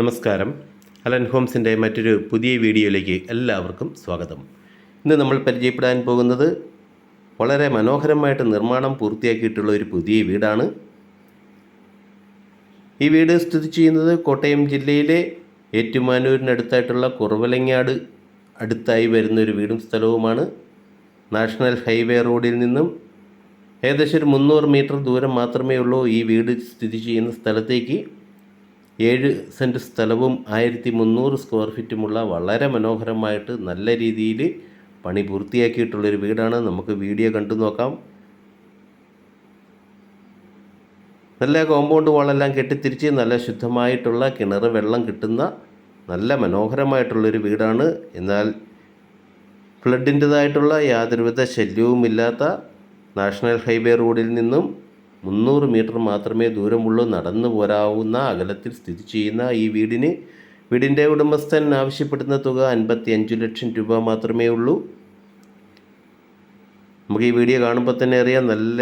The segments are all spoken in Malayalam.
നമസ്കാരം. അലൻ ഹോംസിന്റെ മറ്റൊരു പുതിയ വീഡിയോയിലേക്ക് എല്ലാവർക്കും സ്വാഗതം. ഇന്ന് നമ്മൾ പരിചയപ്പെടാൻ പോകുന്നത് വളരെ മനോഹരമായിട്ട് നിർമ്മാണം പൂർത്തിയാക്കിയിട്ടുള്ള ഒരു പുതിയ വീടാണ്. ഈ വീട് സ്ഥിതി ചെയ്യുന്നത് കോട്ടയം ജില്ലയിലെ ഏറ്റുമാനൂരിനടുത്തായിട്ടുള്ള കുറവലങ്ങാട് അടുത്തായി വരുന്ന ഒരു വീടും സ്ഥലവുമാണ്. നാഷണൽ ഹൈവേ റോഡിൽ നിന്നും ഏകദേശം ഒരു മുന്നൂറ് മീറ്റർ ദൂരം മാത്രമേ ഉള്ളൂ ഈ വീട് സ്ഥിതി ചെയ്യുന്ന സ്ഥലത്തേക്ക്. ഏഴ് സെന്റ് സ്ഥലവും ആയിരത്തി മുന്നൂറ് സ്ക്വയർ ഫീറ്റുമുള്ള വളരെ മനോഹരമായിട്ട് നല്ല രീതിയിൽ പണി പൂർത്തിയാക്കിയിട്ടുള്ളൊരു വീടാണ്. നമുക്ക് വീഡിയോ കണ്ടു നോക്കാം. നല്ല കോമ്പൗണ്ട് വാളെല്ലാം കെട്ടിത്തിരിച്ച് നല്ല ശുദ്ധമായിട്ടുള്ള കിണർ വെള്ളം കിട്ടുന്ന നല്ല മനോഹരമായിട്ടുള്ളൊരു വീടാണ്. എന്നാൽ ഫ്ലഡിന്റെതായിട്ടുള്ള യാതൊരുവിധ ശല്യവുമില്ലാത്ത നാഷണൽ ഹൈവേ റോഡിൽ നിന്നും മുന്നൂറ് മീറ്റർ മാത്രമേ ദൂരമുള്ളൂ. നടന്നു പോരാവുന്ന അകലത്തിൽ സ്ഥിതി ചെയ്യുന്ന ഈ വീടിന് വീടിന്റെ ഉടമസ്ഥൻ ആവശ്യപ്പെടുന്ന തുക അൻപത്തി അഞ്ച് ലക്ഷം രൂപ മാത്രമേ ഉള്ളൂ. നമുക്ക് ഈ വീഡിയോ കാണുമ്പോൾ തന്നെ അറിയാം നല്ല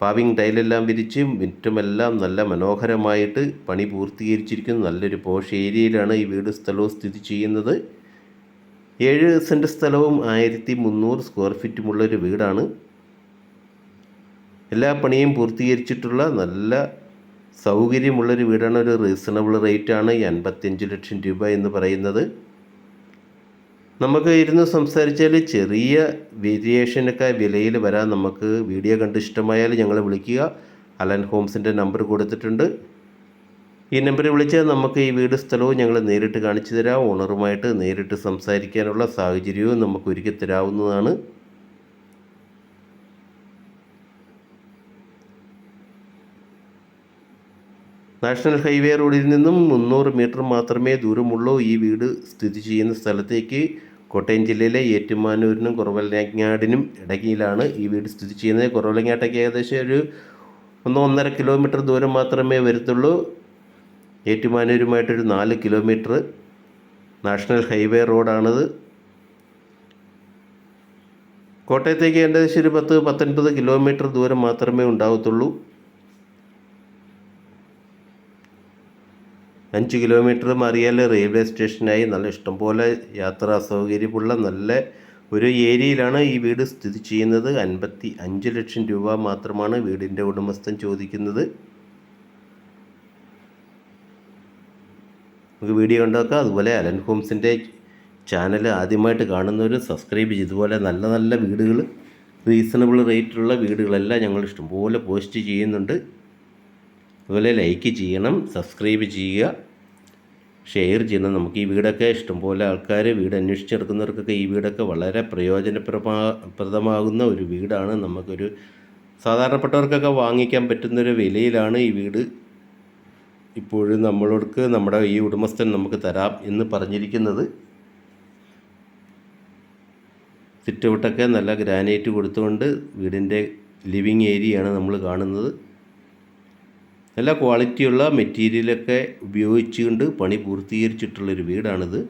പാവിങ് ടൈലെല്ലാം വിരിച്ച് മുറ്റുമെല്ലാം നല്ല മനോഹരമായിട്ട് പണി പൂർത്തീകരിച്ചിരിക്കുന്നു. നല്ലൊരു പോഷ് ഏരിയയിലാണ് ഈ വീട് സ്ഥലവും സ്ഥിതി ചെയ്യുന്നത്. ഏഴ് സെന്റ് സ്ഥലവും ആയിരത്തി മുന്നൂറ് സ്ക്വയർ ഫീറ്റുമുള്ളൊരു വീടാണ്. എല്ലാ പണിയും പൂർത്തീകരിച്ചിട്ടുള്ള നല്ല സൗകര്യമുള്ളൊരു വീടാണ്. ഒരു റീസണബിൾ റേറ്റാണ് ഈ അൻപത്തിയഞ്ച് ലക്ഷം രൂപ എന്ന് പറയുന്നത്. നമുക്ക് ഇരുന്ന് സംസാരിച്ചാൽ ചെറിയ വേരിയേഷനൊക്കെ വിലയിൽ വരാൻ നമുക്ക് വീഡിയോ കണ്ട് ഇഷ്ടമായാൽ ഞങ്ങളെ വിളിക്കുക. അലൻ ഹോംസിന്റെ നമ്പർ കൊടുത്തിട്ടുണ്ട്. ഈ നമ്പറിൽ വിളിച്ചാൽ നമുക്ക് ഈ വീട് സ്ഥലവും ഞങ്ങൾ നേരിട്ട് കാണിച്ചു തരാം. ഓണറുമായിട്ട് നേരിട്ട് സംസാരിക്കാനുള്ള സാഹചര്യവും നമുക്ക് ഒരുക്കി തരാവുന്നതാണ്. നാഷണൽ ഹൈവേ റോഡിൽ നിന്നും മുന്നൂറ് മീറ്റർ മാത്രമേ ദൂരമുള്ളൂ ഈ വീട് സ്ഥിതി ചെയ്യുന്ന സ്ഥലത്തേക്ക്. കോട്ടയം ജില്ലയിലെ ഏറ്റുമാനൂരിനും കുറവലങ്ങാടിനും ഇടയ്ക്കിലാണ് ഈ വീട് സ്ഥിതി ചെയ്യുന്നത്. കുറവലങ്ങാട്ടേക്ക് ഏകദേശം ഒരു ഒന്ന് ഒന്നര കിലോമീറ്റർ ദൂരം മാത്രമേ വരത്തുള്ളൂ. ഏറ്റുമാനൂരുമായിട്ടൊരു നാല് കിലോമീറ്റർ നാഷണൽ ഹൈവേ റോഡാണിത്. കോട്ടയത്തേക്ക് ഏകദേശം ഒരു പത്ത് പത്തൊൻപത് കിലോമീറ്റർ ദൂരം മാത്രമേ ഉണ്ടാകത്തുള്ളൂ അഞ്ച് കിലോമീറ്റർ മാറിയാൽ റെയിൽവേ സ്റ്റേഷനായി നല്ല ഇഷ്ടംപോലെ യാത്രാ സൗകര്യമുള്ള നല്ല ഒരു ഏരിയയിലാണ് ഈ വീട് സ്ഥിതി ചെയ്യുന്നത്. അൻപത്തി അഞ്ച് ലക്ഷം രൂപ മാത്രമാണ് വീടിന്റെ ഉടമസ്ഥൻ ചോദിക്കുന്നത്. നമുക്ക് വീഡിയോ ഉണ്ടാക്കാം അതുപോലെ അലൻ ഹോംസിന്റെ ചാനൽ ആദ്യമായിട്ട് കാണുന്നവർ സബ്സ്ക്രൈബ് ഇതുപോലെ നല്ല നല്ല വീടുകൾ റീസണബിൾ റേറ്റിലുള്ള വീടുകളെല്ലാം ഞങ്ങൾ ഇഷ്ടംപോലെ പോസ്റ്റ് ചെയ്യുന്നുണ്ട്. അതുപോലെ ലൈക്ക് ചെയ്യണം സബ്സ്ക്രൈബ് ചെയ്യുക ഷെയർ ചെയ്യണം. നമുക്ക് ഈ വീടൊക്കെ ഇഷ്ടംപോലെ ആൾക്കാർ വീട് അന്വേഷിച്ചെടുക്കുന്നവർക്കൊക്കെ ഈ വീടൊക്കെ വളരെ പ്രയോജനപ്രമാ പ്രദമാകുന്ന ഒരു വീടാണ്. നമുക്കൊരു സാധാരണപ്പെട്ടവർക്കൊക്കെ വാങ്ങിക്കാൻ പറ്റുന്നൊരു വിലയിലാണ് ഈ വീട്. ഇപ്പോഴും നമ്മളോടുക്ക് നമ്മുടെ ഈ ഉടമസ്ഥൻ നമുക്ക് തരാം എന്ന് പറഞ്ഞിരിക്കുന്നത്. സിറ്റ് ഔട്ടൊക്കെ നല്ല ഗ്രാനൈറ്റ് കൊടുത്തുകൊണ്ട് വീടിന്റെ ലിവിങ് ഏരിയയാണ് നമ്മൾ കാണുന്നത്. നല്ല ക്വാളിറ്റിയുള്ള മെറ്റീരിയലൊക്കെ ഉപയോഗിച്ചുകൊണ്ട് പണി പൂർത്തീകരിച്ചിട്ടുള്ളൊരു വീടാണിത്.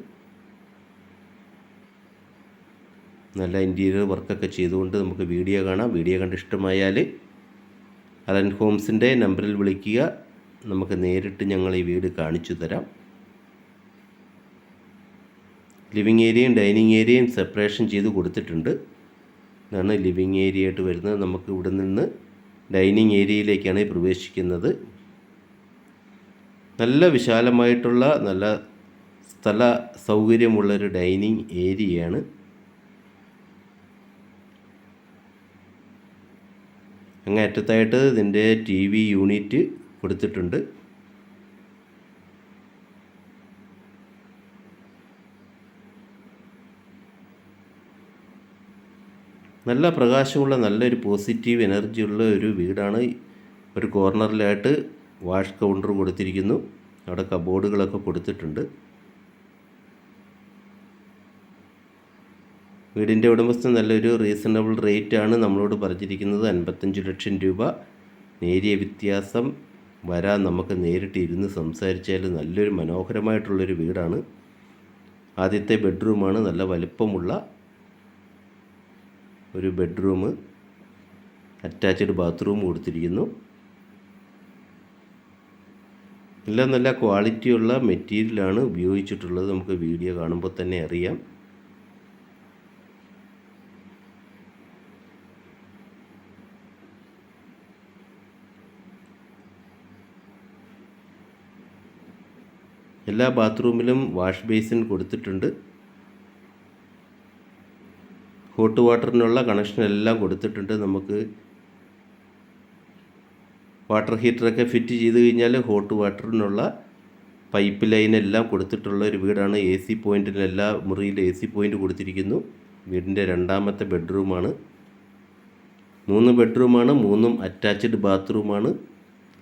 നല്ല ഇന്റീരിയർ വർക്കൊക്കെ ചെയ്തുകൊണ്ട് നമുക്ക് വീഡിയോ കാണാം. വീഡിയോ കണ്ട് ഇഷ്ടമായാൽ അലൻ ഹോംസിന്റെ നമ്പറിൽ വിളിക്കുക. നമുക്ക് നേരിട്ട് ഞങ്ങൾ ഈ വീട് കാണിച്ചു തരാം. ലിവിങ് ഏരിയയും ഡൈനിങ് ഏരിയയും സെപ്പറേഷൻ ചെയ്ത് കൊടുത്തിട്ടുണ്ട്. ഇതാണ് ലിവിങ് ഏരിയ ആയിട്ട് വരുന്നത്. നമുക്ക് ഇവിടെ നിന്ന് ഡൈനിങ് ഏരിയയിലേക്കാണ് പ്രവേശിക്കുന്നത്. നല്ല വിശാലമായിട്ടുള്ള നല്ല സ്ഥല സൗകര്യമുള്ളൊരു ഡൈനിങ് ഏരിയയാണ്. അങ്ങ് അറ്റത്തായിട്ട് ഇതിന്റെ ടി വി യൂണിറ്റ് കൊടുത്തിട്ടുണ്ട്. നല്ല പ്രകാശമുള്ള നല്ലൊരു പോസിറ്റീവ് എനർജി ഉള്ള ഒരു വീടാണ്. ഒരു കോർണറിലായിട്ട് വാഷ് കൗണ്ടർ കൊടുത്തിരിക്കുന്നു. അവിടെ കബോർഡുകളൊക്കെ കൊടുത്തിട്ടുണ്ട്. വീടിന്റെ ഉടമസ്ഥ നല്ലൊരു റീസണബിൾ റേറ്റ് ആണ് നമ്മളോട് പറഞ്ഞിരിക്കുന്നത്. അൻപത്തഞ്ച് ലക്ഷം രൂപ. നേരിയ വ്യത്യാസം വരാൻ നമുക്ക് നേരിട്ട് ഇരുന്ന് സംസാരിച്ചാൽ നല്ലൊരു മനോഹരമായിട്ടുള്ളൊരു വീടാണ്. ആദ്യത്തെ ബെഡ്റൂമാണ്. നല്ല വലിപ്പമുള്ള ഒരു ബെഡ്റൂം. അറ്റാച്ച്ഡ് ബാത്റൂം കൊടുത്തിരിക്കുന്നു. എല്ലാം നല്ല ക്വാളിറ്റിയുള്ള മെറ്റീരിയലാണ് ഉപയോഗിച്ചിട്ടുള്ളത്. നമുക്ക് വീഡിയോ കാണുമ്പോൾ തന്നെ അറിയാം. എല്ലാ ബാത്റൂമിലും വാഷ് ബേസിൻ കൊടുത്തിട്ടുണ്ട്. ഹോട്ട് വാട്ടറിനുള്ള കണക്ഷൻ എല്ലാം കൊടുത്തിട്ടുണ്ട്. നമുക്ക് വാട്ടർ ഹീറ്ററൊക്കെ ഫിറ്റ് ചെയ്ത് കഴിഞ്ഞാൽ ഹോട്ട് വാട്ടറിനുള്ള പൈപ്പ് ലൈനെല്ലാം കൊടുത്തിട്ടുള്ള ഒരു വീടാണ്. എ സി പോയിന്റിൽ മുറിയിൽ എ സി പോയിന്റ് കൊടുത്തിരിക്കുന്നു. വീടിന്റെ രണ്ടാമത്തെ ബെഡ്റൂമാണ് മൂന്ന് ബെഡ്റൂമാണ് മൂന്നും അറ്റാച്ച്ഡ് ബാത്റൂമാണ്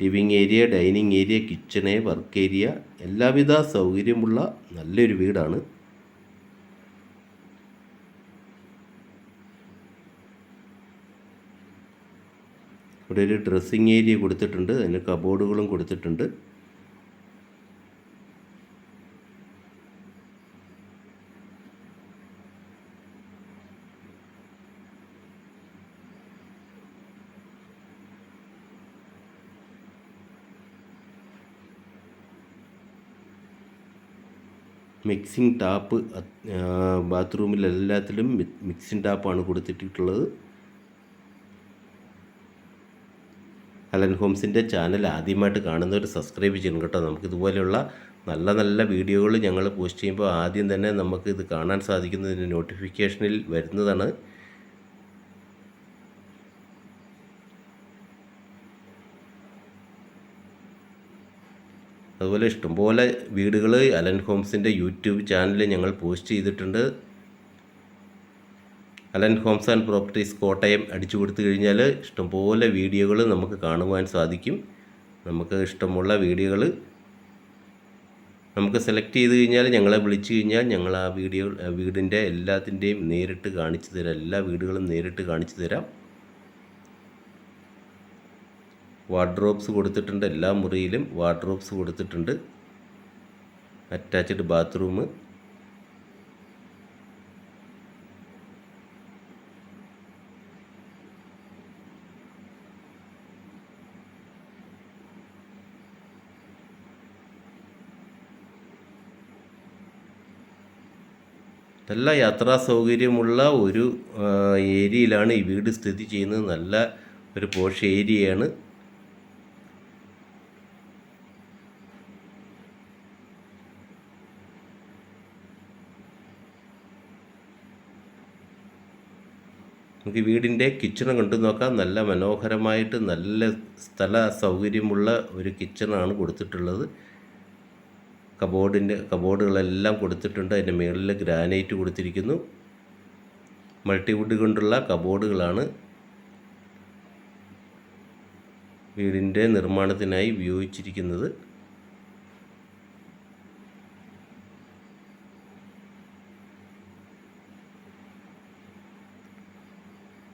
living area dining area kitchen work area എല്ലാവിധ സൗകര്യമുള്ള നല്ലൊരു വീടാണ്. ഇവിടെ ഒരു ഡ്രസ്സിങ് ഏരിയ കൊടുത്തിട്ടുണ്ട്. അതിന് കബോർഡുകളും കൊടുത്തിട്ടുണ്ട്. മിക്സിംഗ് ടാപ്പ് ബാത്റൂമിൽ എല്ലാത്തിലും മിക്സിംഗ് ടാപ്പാണ് കൊടുത്തിട്ടുള്ളത്. അലൻ ഹോംസിന്റെ ചാനൽ ആദ്യമായിട്ട് കാണുന്നവർ സബ്സ്ക്രൈബ് ചെയ്യണം കേട്ടോ. നമുക്കിതുപോലെയുള്ള നല്ല നല്ല വീഡിയോകൾ ഞങ്ങൾ പോസ്റ്റ് ചെയ്യുമ്പോൾ ആദ്യം തന്നെ നമുക്ക് ഇത് കാണാൻ സാധിക്കുന്നതിന് നോട്ടിഫിക്കേഷനിൽ വരുന്നതാണ്. അതുപോലെ ഇഷ്ടംപോലെ വീടുകൾ അലൻ ഹോംസിന്റെ യൂട്യൂബ് ചാനലിൽ ഞങ്ങൾ പോസ്റ്റ് ചെയ്തിട്ടുണ്ട്. Alan homes and properties Kottayam അടിച്ചു കൊടുത്തു കഴിഞ്ഞാൽ ഇഷ്ടംപോലെ വീഡിയോകൾ നമുക്ക് കാണുവാൻ സാധിക്കും. നമുക്ക് ഇഷ്ടമുള്ള വീഡിയോകൾ നമുക്ക് സെലക്ട് ചെയ്ത് കഴിഞ്ഞാൽ ഞങ്ങളെ വിളിച്ചു കഴിഞ്ഞാൽ ഞങ്ങൾ ആ വീഡിയോ വീടിന്റെ എല്ലാത്തിന്റെയും നേരിട്ട് കാണിച്ചു തരാം. എല്ലാ വീടുകളും നേരിട്ട് കാണിച്ചു തരാം. വാർഡ്രോബ്സ് കൊടുത്തിട്ടുണ്ട് എല്ലാ മുറിയിലും. വാർഡ്രോബ്സ് കൊടുത്തിട്ടുണ്ട്. Attached bathroom. നല്ല യാത്രാ സൗകര്യമുള്ള ഒരു ഏരിയയിലാണ് ഈ വീട് സ്ഥിതി ചെയ്യുന്നത്. നല്ല ഒരു പോഷ് ഏരിയയാണ്. നമുക്ക് വീടിന്റെ കിച്ചണ് കണ്ടു നോക്കാം. നല്ല മനോഹരമായിട്ട് നല്ല സ്ഥല സൗകര്യമുള്ള ഒരു കിച്ചണാണ് കൊടുത്തിട്ടുള്ളത്. കബോർഡിന്റെ കബോർഡുകളെല്ലാം കൊടുത്തിട്ടുണ്ട്. അതിന്റെ മുകളിൽ ഗ്രാനൈറ്റ് കൊടുത്തിരിക്കുന്നു. മൾട്ടിവുഡ് കൊണ്ടുള്ള കബോർഡുകളാണ്. വീടിന്റെ നിർമ്മാണത്തിനായി ഉപയോഗിച്ചിരിക്കുന്നത്.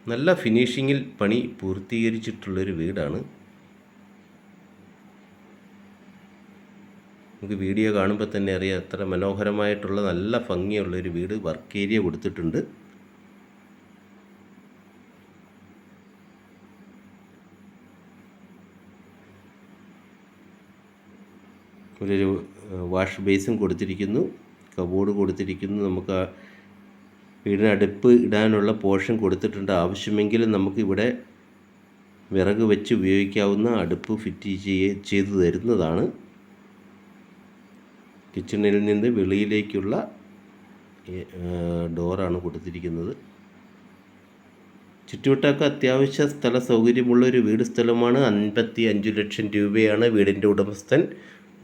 നല്ല ഫിനിഷിങ്ങിൽ പണി പൂർത്തീകരിച്ചിട്ടുള്ളൊരു വീടാണ്. നമുക്ക് വീഡിയോ കാണുമ്പോൾ തന്നെ അറിയാം എത്ര മനോഹരമായിട്ടുള്ള നല്ല ഭംഗിയുള്ള ഒരു വീട് വർക്ക് ഏരിയ കൊടുത്തിട്ടുണ്ട്. ഒരു വാഷ് ബേസും കൊടുത്തിരിക്കുന്നു. കബോർഡ് കൊടുത്തിരിക്കുന്നു. നമുക്ക് ആ അടുപ്പ് ഇടാനുള്ള പോർഷൻ കൊടുത്തിട്ടുണ്ട്. ആവശ്യമെങ്കിൽ നമുക്കിവിടെ വിറക് വെച്ച് ഉപയോഗിക്കാവുന്ന അടുപ്പ് ഫിറ്റ് ചെയ്തു തരുന്നതാണ്. കിച്ചണിൽ നിന്ന് വെളിയിലേക്കുള്ള ഡോറാണ് കൊടുത്തിരിക്കുന്നത്. ചുറ്റുവട്ടമൊക്കെ അത്യാവശ്യ സ്ഥല സൗകര്യമുള്ള ഒരു വീട് സ്ഥലമാണ്. അൻപത്തി അഞ്ച് ലക്ഷം രൂപയാണ് വീടിന്റെ ഉടമസ്ഥൻ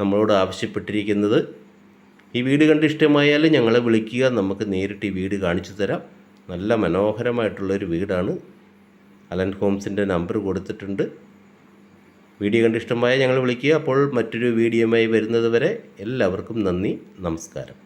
നമ്മളോട് ആവശ്യപ്പെട്ടിരിക്കുന്നത്. ഈ വീട് കണ്ട് ഇഷ്ടമായാൽ ഞങ്ങളെ വിളിക്കുക. നമുക്ക് നേരിട്ട് ഈ വീട് കാണിച്ചു തരാം. നല്ല മനോഹരമായിട്ടുള്ളൊരു വീടാണ്. അലൻ ഹോംസിന്റെ നമ്പർ കൊടുത്തിട്ടുണ്ട്. വീഡിയോ കണ്ട് ഇഷ്ടമായ ഞങ്ങൾ വിളിക്കുക. അപ്പോൾ മറ്റൊരു വീഡിയോയുമായി വരുന്നത് വരെ എല്ലാവർക്കും നന്ദി. നമസ്കാരം.